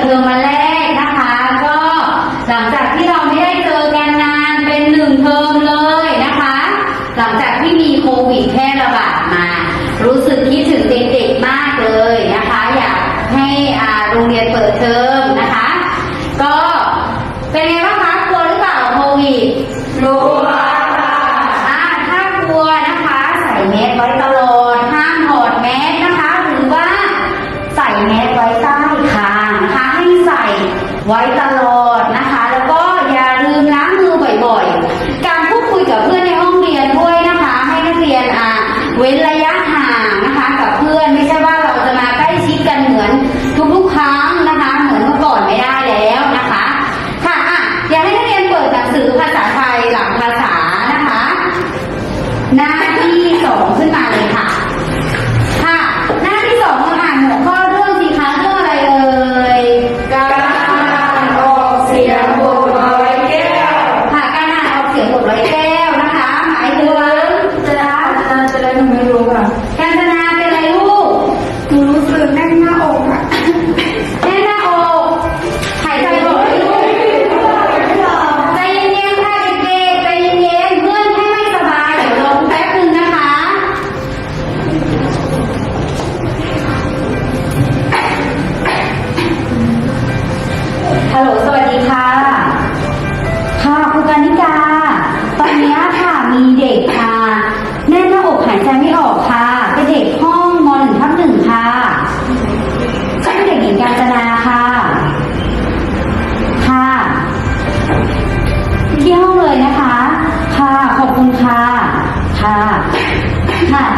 เปิดเทอมาแรกนะคะ ก็หลังจากที่เราไม่ได้เจอกันนานเป็นหนึ่งเทอมเลยนะคะ หลังจากที่มีโควิดแพร่ระบาดมา รู้สึกคิดถึงเด็กๆมากเลยนะคะ อยากให้โรงเรียนเปิดเทอมนะคะ ก็เป็นไงบ้างคะกลัวหรือเปล่าโควิดกลัวค่ะอ่าถ้ากลัวนะคะ ใส่แมสไว้ตลอดห้ามถอดแมสนะคะ หรือว่า ใส่แมสไว้ใต้คางนะคะ ให้ใส่ ไ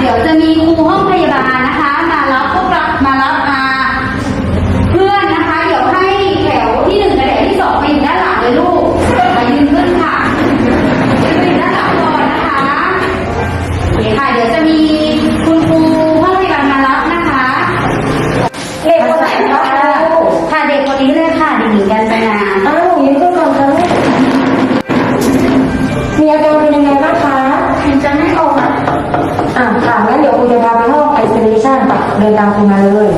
เดี๋ยวจะมีครู ค่ะงั้นเดี๋ยวคุณจะพาไปห้องไอโซเลชันปะเดินตามคุณมาเลย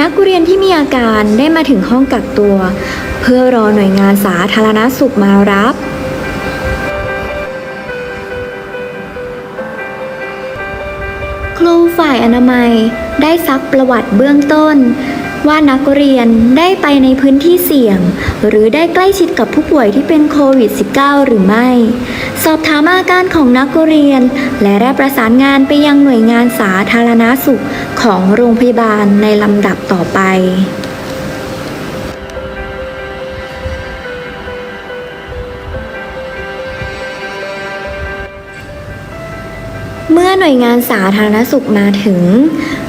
นักเรียนที่มีอาการได้มาถึงห้องกักตัว เพื่อรอหน่วยงานสาธารณสุขมารับ ครูฝ่ายอนามัยได้ซักประวัติเบื้องต้น ว่านักเรียนได้ไปในพื้นที่เสี่ยง หรือได้ใกล้ชิดกับผู้ป่วยที่เป็นโควิด -19 หรือไม่ สอบถามอาการของนักเรียน และได้ประสานงานไปยังหน่วยงานสาธารณสุขของโรงพยาบาลในลำดับต่อไป หน่วยงานสาธารณสุขมาถึง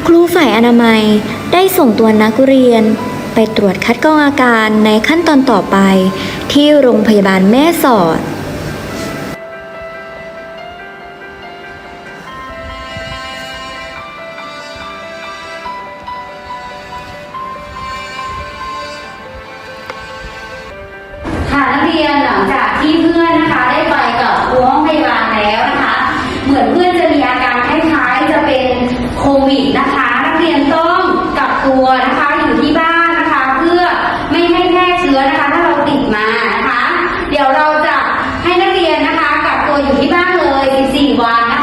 ครูฝ่ายอนามัยได้ส่งตัวนักเรียน ไปตรวจคัดกรองอาการในขั้นตอนต่อไป ที่โรงพยาบาลแม่สอดค่ะนักเรียนหลังจากที่ hagan